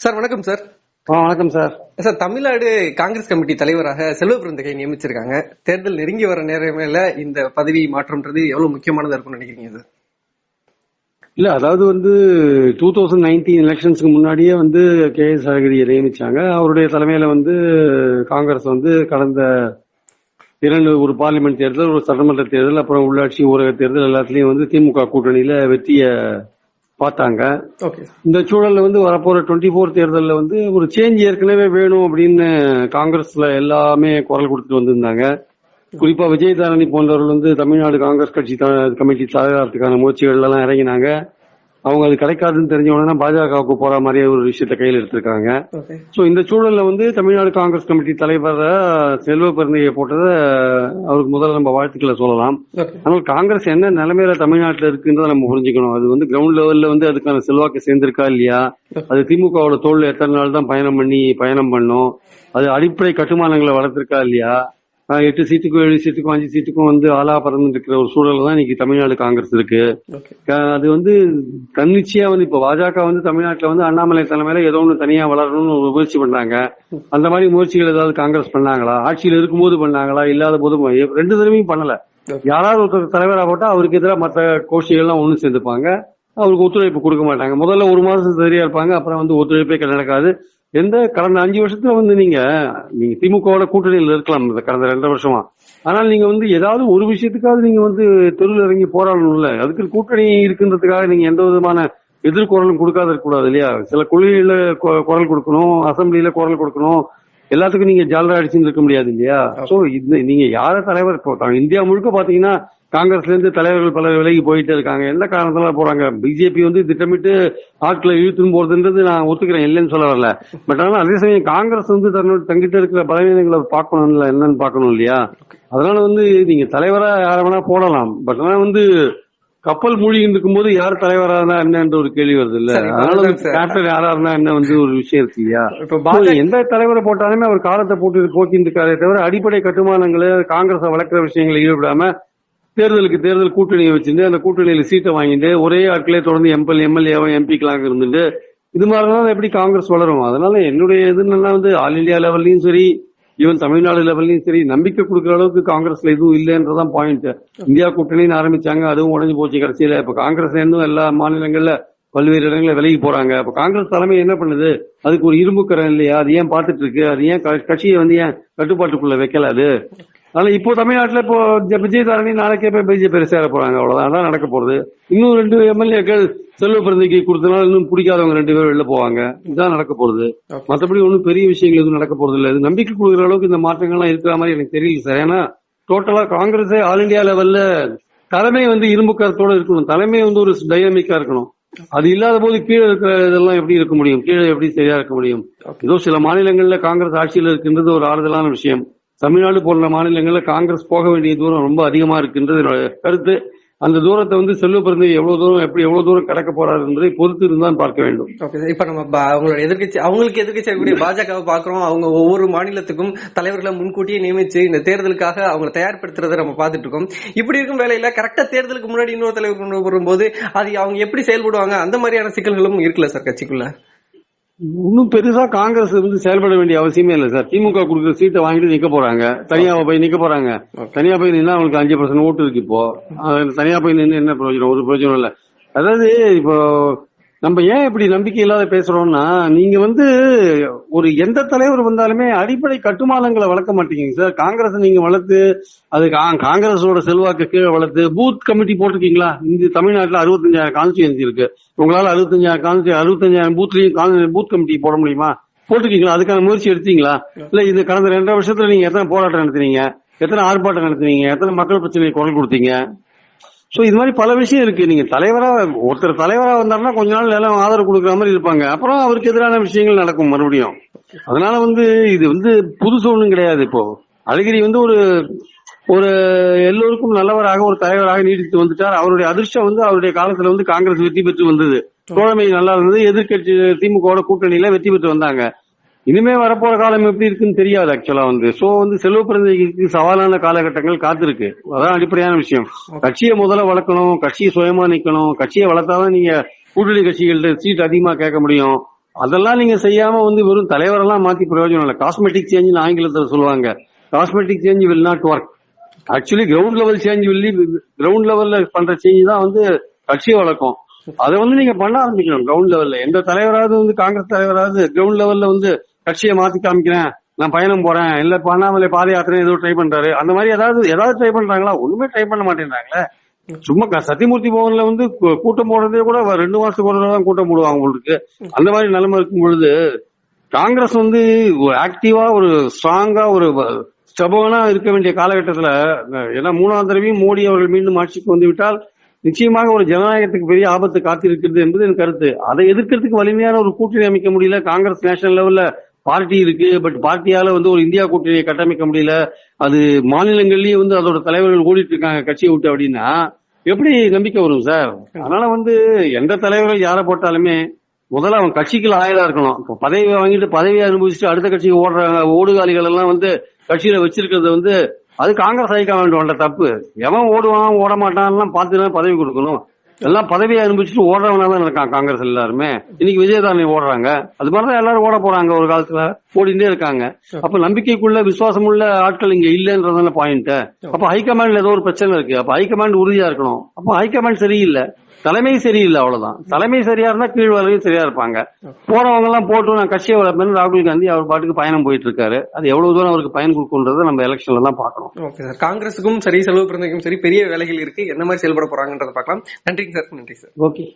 Sir வணக்கம் sir. ஆ வணக்கம் sir. Sir Tamil Nadu Congress committee தலைவராக செல்வ பிறந்தகை நியமிச்சிருக்காங்க. தேர்தல் நெருங்கி வர நேரமேல இந்த பதவி மாற்றம்ன்றது எவ்வளவு முக்கியமானதா இருக்கும்னு நினைக்கிறீங்க சார்? இல்ல அதாவது வந்து டூ தௌசண்ட் நைன்டீன் எலெக்ஷன்ஸ்க்கு முன்னாடியே வந்து கே எஸ் அழகிரியை நியமிச்சாங்க. அவருடைய தலைமையில வந்து காங்கிரஸ் வந்து கடந்த இரண்டு ஒரு பார்லிமெண்ட் தேர்தல் ஒரு சட்டமன்ற தேர்தல் அப்புறம் உள்ளாட்சி ஊரக தேர்தல் எல்லாத்துலயும் வந்து திமுக கூட்டணியில வெற்றிய பார்த்தாங்க. ஓகே இந்த சூழல்ல வந்து வரப்போற டுவெண்ட்டி ஃபோர் தேர்தல்ல வந்து ஒரு சேஞ்ச் ஏற்கனவே வேணும் அப்படின்னு காங்கிரஸ்ல எல்லாமே குரல் கொடுத்துட்டு வந்திருந்தாங்க. குறிப்பா விஜயதாரணி போன்றவர்கள் வந்து தமிழ்நாடு காங்கிரஸ் கட்சி கமிட்டி தலைவரத்துக்கான முயற்சிகள் எல்லாம் இறங்கினாங்க. அவங்க அது கிடைக்காதுன்னு தெரிஞ்ச உடனே பாஜகவுக்கு போற மாதிரியே ஒரு விஷயத்தை கையில் எடுத்திருக்காங்க. சோ இந்த சூழல்ல வந்து தமிழ்நாடு காங்கிரஸ் கமிட்டி தலைவர் செல்வ பெருந்தையை போட்டதை அவருக்கு முதல்ல நம்ம வாழ்த்துக்களை சொல்லலாம். ஆனால் காங்கிரஸ் என்ன நிலைமையில தமிழ்நாட்டுல இருக்குன்றத நம்ம புரிஞ்சுக்கணும். அது வந்து கிரவுண்ட் லெவல்ல வந்து அதுக்கான செல்வாக்கு சேர்ந்திருக்கா இல்லையா? அது திமுகவோட தோல்ல எத்தனை நாள் தான் பயணம் பண்ணி பயணம் பண்ணும்? அது அடிப்படை கட்டுமானங்களை வளர்த்திருக்கா இல்லையா? எட்டு சீட்டுக்கும் ஏழு சீட்டுக்கும் அஞ்சு சீட்டுக்கும் வந்து ஆளா பறந்து இருக்கிற ஒரு சூழல்ல தான் இன்னைக்கு தமிழ்நாடு காங்கிரஸ் இருக்கு. அது வந்து தன்னிச்சையா வந்து இப்ப பாஜக வந்து தமிழ்நாட்டுல வந்து அண்ணாமலை தலைமையில ஏதோ ஒண்ணு தனியா வளரணும்னு ஒரு முயற்சி பண்றாங்க. அந்த மாதிரி முயற்சிகள் ஏதாவது காங்கிரஸ் பண்ணாங்களா? ஆட்சியில் இருக்கும்போது பண்ணாங்களா? இல்லாத போது ரெண்டு தடவையும் பண்ணல. யாராவது ஒருத்தர் தலைவரா போட்டா அவருக்கு எதிராக மற்ற கோஷ்டிகள்லாம் ஒண்ணு சேர்ந்துப்பாங்க. அவருக்கு ஒத்துழைப்பு கொடுக்க மாட்டாங்க. முதல்ல ஒரு மாசம் சரியா இருப்பாங்க. அப்புறம் வந்து ஒத்துழைப்பே நடக்காது. எந்த கடந்த அஞ்சு வருஷத்துல வந்து நீங்க நீங்க திமுகவோட கூட்டணியில் இருக்கலாம் இந்த கடந்த ரெண்டரை வருஷமா. ஆனால் நீங்க வந்து ஏதாவது ஒரு விஷயத்துக்காவது நீங்க வந்து தெருவில் இறங்கி போராடணும்ல. அதுக்கு கூட்டணி இருக்குன்றதுக்காக நீங்க எந்த விதமான எதிர்குரலும் கொடுக்காத கூடாது இல்லையா? சில கொள்கையில குரல் கொடுக்கணும் அசம்பிளியில குரல் கொடுக்கணும். எல்லாத்துக்கும் நீங்க ஜாலரா அடிச்சுன்னு இருக்க முடியாது இல்லையா? சோ இந்த நீங்க யார தலைவர் இந்தியா முழுக்க பாத்தீங்கன்னா காங்கிரஸ்ல இருந்து தலைவர்கள் பலர் விலகி போயிட்டே இருக்காங்க. எந்த காரணத்தால போறாங்க? பிஜேபி வந்து திட்டமிட்டு ஆட்களை இழுத்துன்னு போறதுன்றது நான் ஒத்துக்கிறேன் இல்லைன்னு சொல்ல வரல. பட் ஆனா அதே சமயம் காங்கிரஸ் வந்து தன்னோட தங்கிட்ட இருக்கிற பலவீனங்களை பார்க்கணும்ல என்னன்னு பார்க்கணும் இல்லையா? அதனால வந்து நீங்க தலைவரா யார வேணா போடலாம். பட் ஆனா வந்து கப்பல் மூழ்கிட்டு இருக்கும்போது யார் தலைவரா இருந்தா என்னன்ற ஒரு கேள்வி வருது இல்ல? அதனால. கேப்டன் யாரா இருந்தா என்ன வந்து ஒரு விஷயம் இருக்கு இல்லையா? இப்ப எந்த தலைவரை போட்டாலுமே அவர் காலத்தை போட்டு போக்கிட்டு இருக்காரே தவிர அடிப்படை கட்டுமானங்களை காங்கிரஸ் வளர்க்கிற விஷயங்களை ஈடுபடாம தேர்தலுக்கு தேர்தல் கூட்டணியை வச்சிருந்து அந்த கூட்டணியில சீட்டை வாங்கிட்டு ஒரே ஆட்களே தொடர்ந்து எம்எல் எம்எல்ஏவா எம்பிக்களாக இருந்துட்டு இது மாதிரிலாம் எப்படி காங்கிரஸ் வளரும்? அதனால என்னுடைய இதுன்னா வந்து ஆல் இந்தியா லெவல்லையும் சரி ஈவன் தமிழ்நாடு லெவல்லையும் சரி நம்பிக்கை கொடுக்குற அளவுக்கு காங்கிரஸ்ல எதுவும் இல்லைன்றதான் பாயிண்ட் இந்தியா கூட்டணின்னு ஆரம்பிச்சாங்க அதுவும் உடஞ்சு போச்சு கடைசியில. இப்ப காங்கிரஸ் இன்னும் எல்லா மாநிலங்கள்ல பல்வேறு இடங்கள்ல விலகி போறாங்க. அப்ப காங்கிரஸ் தலைமை என்ன பண்ணுது? அதுக்கு ஒரு இரும்பு இல்லையா? அது ஏன் பார்த்துட்டு இருக்கு? அது ஏன் கட்சியை வந்து ஏன் கட்டுப்பாட்டுக்குள்ள வைக்கல அது? அதனால இப்போ தமிழ்நாட்டுல இப்போ விஜயதாரணி நாளைக்கே போய் பிஜேபி சேர போறாங்க அவ்வளவுதான். அதான் நடக்க போறது. இன்னும் ரெண்டு எம்எல்ஏக்கள் செல்வ பிறந்தைக்கு கொடுத்தனால இன்னும் பிடிக்காதவங்க ரெண்டு பேரும் வெளில போவாங்க. இதுதான் நடக்க போறது. மத்தபடி ஒன்றும் பெரிய விஷயங்கள் எதுவும் நடக்க போறது இல்ல. இது நம்பிக்கை கொடுக்குற அளவுக்கு இந்த மாற்றங்கள்லாம் இருக்கிற மாதிரி எனக்கு தெரியல சார். ஏன்னா டோட்டலா காங்கிரஸே ஆல் இந்தியா லெவல்ல தலைமை வந்து இரும்பு கருத்தோட இருக்கணும். தலைமை வந்து ஒரு டைனமிக்கா இருக்கணும். அது இல்லாத போது கீழே இருக்கிற இதெல்லாம் எப்படி இருக்க முடியும்? கீழே எப்படி சரியா இருக்க முடியும்? ஏதோ சில மாநிலங்கள்ல காங்கிரஸ் ஆட்சியில் இருக்கின்றது ஒரு ஆறுதலான விஷயம். தமிழ்நாடு போன்ற மாநிலங்களில் காங்கிரஸ் போக வேண்டிய தூரம் ரொம்ப அதிகமா இருக்குன்றது. என்னோட கருத்து அந்த தூரத்தை வந்து செல்வ பிறந்த எவ்வளவு தூரம் எப்படி எவ்வளவு தூரம் கடக்க போறாரு என்பதை பொறுத்து இருந்தான் பார்க்க வேண்டும். ஓகே இப்ப நம்ம அவங்களோட எதிர்க்கட்சி அவங்களுக்கு எதிர்க்கட்சி இருக்கக்கூடிய பாஜகவை பாக்குறோம் அவங்க ஒவ்வொரு மாநிலத்துக்கும் தலைவர்களை முன்கூட்டியே நியமிச்சு இந்த தேர்தலுக்காக அவங்க தயார்படுத்துறதை நம்ம பார்த்துட்டு இருக்கோம். இப்படி இருக்கும் வேலையில கரெக்டா தேர்தலுக்கு முன்னாடி இன்னொரு தலைவர் கொண்டு வரும்போது அது அவங்க எப்படி செயல்படுவாங்க? அந்த மாதிரியான சிக்கல்களும் இருக்குல்ல சார் கட்சிக்குள்ள? இன்னும் பெருசா காங்கிரஸ் வந்து செயல்பட வேண்டிய அவசியமே இல்லை சார். திமுக கொடுக்குற சீட்டை வாங்கிட்டு நிக்க போறாங்க. தனியா போய் நிக்க போறாங்க. தனியா போய் நின்னா அவங்களுக்கு அஞ்சு பர்சன்ட் ஓட்டு இருக்கு இப்போ. தனியா போய் நின்று என்ன பிரயோஜனம்? ஒரு பிரயோஜனம் இல்ல. அதாவது இப்போ நம்ம ஏன் இப்படி நம்பிக்கை இல்லாத பேசுறோம்னா நீங்க வந்து ஒரு எந்த தலைவர் வந்தாலுமே அடிப்படை கட்டுமானங்களை வளர்க்க மாட்டீங்க சார். காங்கிரஸ் நீங்க வளர்த்து அது கா- காங்கிரஸோட செல்வாக்கு கீழே வளர்த்து பூத் கமிட்டி போட்டிருக்கீங்களா? இந்த தமிழ்நாட்டில் அறுபத்தஞ்சாயிரம் கான்ஸ்டியூன்சி இருக்கு. உங்களால அறுபத்தஞ்சாயிரம் கான்ஸ்டி அறுபத்தஞ்சாயிரம் பூத்லயும் பூத் கமிட்டி போட முடியுமா? போட்டிருக்கீங்களா? அதுக்கான முயற்சி எடுத்தீங்களா? இல்ல இது கடந்த ரெண்டரை வருஷத்துல நீங்க எத்தனை போராட்டம் நடத்துனீங்க? எத்தனை ஆர்ப்பாட்டம் நடத்துனீங்க? எத்தனை மக்கள் பிரச்சனையை குரல் கொடுத்தீங்க? சோ இது மாதிரி பல விஷயம் இருக்கு. நீங்க தலைவரா ஒருத்தர் தலைவரா வந்தாருன்னா கொஞ்ச நாள் எல்லாம் ஆதரவு கொடுக்குற மாதிரி இருப்பாங்க. அப்புறம் அவருக்கு எதிரான விஷயங்கள் நடக்கும் மறுபடியும். அதனால வந்து இது வந்து புதுசு ஒண்ணும் கிடையாது இப்போ. அழகிரி வந்து ஒரு ஒரு எல்லோருக்கும் நல்லவராக ஒரு தலைவராக நீடித்து வந்துட்டார். அவருடைய அதிர்ஷ்டம் வந்து அவருடைய காலத்துல வந்து காங்கிரஸ் வெற்றி பெற்று வந்தது. தோழமை நல்லா இருந்தது. எதிர்க்கட்சி திமுகவோட கூட்டணியில வெற்றி பெற்று வந்தாங்க. இனிமே வரப்போற காலம் எப்படி இருக்குன்னு தெரியாது ஆக்சுவலா வந்து. சோ வந்து செல்வ பிறந்தைக்கு சவாலான காலகட்டங்கள் காத்திருக்கு. அதான் அடிப்படையான விஷயம். கட்சியை முதல்ல வளர்க்கணும் கட்சியை சுயமா நிக்கணும். கட்சியை வளர்த்தாதான் நீங்க கூட்டணி கட்சிகள்ட்ட சீட் அதிகமா கேட்க முடியும். அதெல்லாம் நீங்க செய்யாம வந்து வெறும் தலைவரெல்லாம் மாத்தி பிரயோஜனம் இல்லை. காஸ்மெட்டிக் சேஞ்ச் ஆங்கிலத்துல சொல்லுவாங்க. Cosmetic change will not work actually ground level change Willy ground லெவல்ல பண்ற சேஞ்ச் தான் வந்து கட்சி வழக்கம் அதை வந்து நீங்க பண்ண ஆரம்பிக்கணும். கிரவுண்ட் லெவல்ல எந்த தலைவராவது வந்து காங்கிரஸ் தலைவராவது கிரவுண்ட் லெவல்ல வந்து கட்சியை மாத்தி காமிக்கிறேன் நான் பயணம் போறேன் இல்ல பண்ணாமலே பாத யாத்திரை ஏதோ ட்ரை பண்றாரு. அந்த மாதிரி ஏதாவது ஏதாவது ட்ரை பண்றாங்களா? ஒண்ணுமே ட்ரை பண்ண மாட்டேங்கிறாங்களே சும்மா சத்தியமூர்த்தி பவன்ல வந்து கூட்டம் போடுறதே கூட ரெண்டு மாசத்துக்கு ஒரு தடவை தான் கூட்டம் போடுவாங்க உங்களுக்கு அந்த மாதிரி நிலைமை இருக்கும் பொழுது காங்கிரஸ் வந்து ஆக்டிவா ஒரு ஸ்ட்ராங்கா ஒரு ஸ்டபனா இருக்க வேண்டிய காலகட்டத்துல ஏன்னா மூணாம் தடவையும் மோடி அவர்கள் மீண்டும் ஆட்சிக்கு வந்து விட்டால் நிச்சயமாக ஒரு ஜனநாயகத்துக்கு பெரிய ஆபத்து காத்திருக்கிறது என்பது என் கருத்து. அதை எதிர்க்கிறதுக்கு வலிமையான ஒரு கூட்டணி அமைக்க முடியல காங்கிரஸ் நேஷனல் லெவல்ல பார்ட்டி இருக்கு பட் பார்ட்டியால வந்து ஒரு இந்தியா கூட்டணியை கட்டமைக்க முடியல. அது மாநிலங்கள்லயே வந்து அதோட தலைவர்கள் ஓடிட்டு இருக்காங்க கட்சியை விட்டு அப்படின்னா எப்படி நம்பிக்கை வரும் சார்? அதனால வந்து எந்த தலைவர்கள் யாரை போட்டாலுமே முதல்ல அவன் கட்சிக்கு ஆயலா இருக்கணும். இப்போ பதவி வாங்கிட்டு பதவியை அனுபவிச்சுட்டு அடுத்த கட்சிக்கு ஓடுறாங்க ஓடுகாலிகள் எல்லாம் வந்து கட்சியில வச்சிருக்கிறது வந்து அது காங்கிரஸ் ஹைகமாண்ட் வேண்ட தப்பு. எவன் ஓடுவான் ஓட மாட்டான்லாம் பார்த்து பதவி கொடுக்கணும். எல்லாம் பதவியை அனுபவிச்சுட்டு ஓடுறவனா தான் இருக்கான் காங்கிரஸ் எல்லாருமே. இன்னைக்கு விஜயதாரணி ஓடுறாங்க. அது மாதிரி தான் எல்லாரும் ஓட போறாங்க. ஒரு காலத்துல ஓடிட்டே இருக்காங்க. அப்ப நம்பிக்கைக்குள்ள விசுவாசமுள்ள ஆட்கள் இங்க இல்லன்றதான பாயிண்ட் அப்ப ஹைகமாண்ட்ல ஏதோ ஒரு பிரச்சனை இருக்கு. அப்ப ஹைகமாண்ட் உறுதியா இருக்கணும். அப்ப ஹைகமாண்ட் சரியில்லை. தலைமை சரியில்லை அவ்வளவுதான். தலைமை சரியா இருந்தா கீழ் வரையும் சரியா இருப்பாங்க. போறவங்க எல்லாம் போட்டு நான் கட்சியை வளர்ப்பேன் ராகுல் காந்தி அவர் பாட்டுக்கு பயணம் போயிட்டு இருக்காரு அது எவ்வளவு தூரம் அவருக்கு பயன் கொடுக்குன்றதை நம்ம எலெக்ஷன்ல தான் பார்க்கணும். Okay sir. காங்கிரஸுக்கும் சரி செலவு பிறந்தக்கும் சரி பெரிய வேலைகள் இருக்கு. என்ன மாதிரி செயல்பட போறாங்கன்றத பார்க்கலாம். நன்றிங்க சார். நன்றி சார். ஓகே.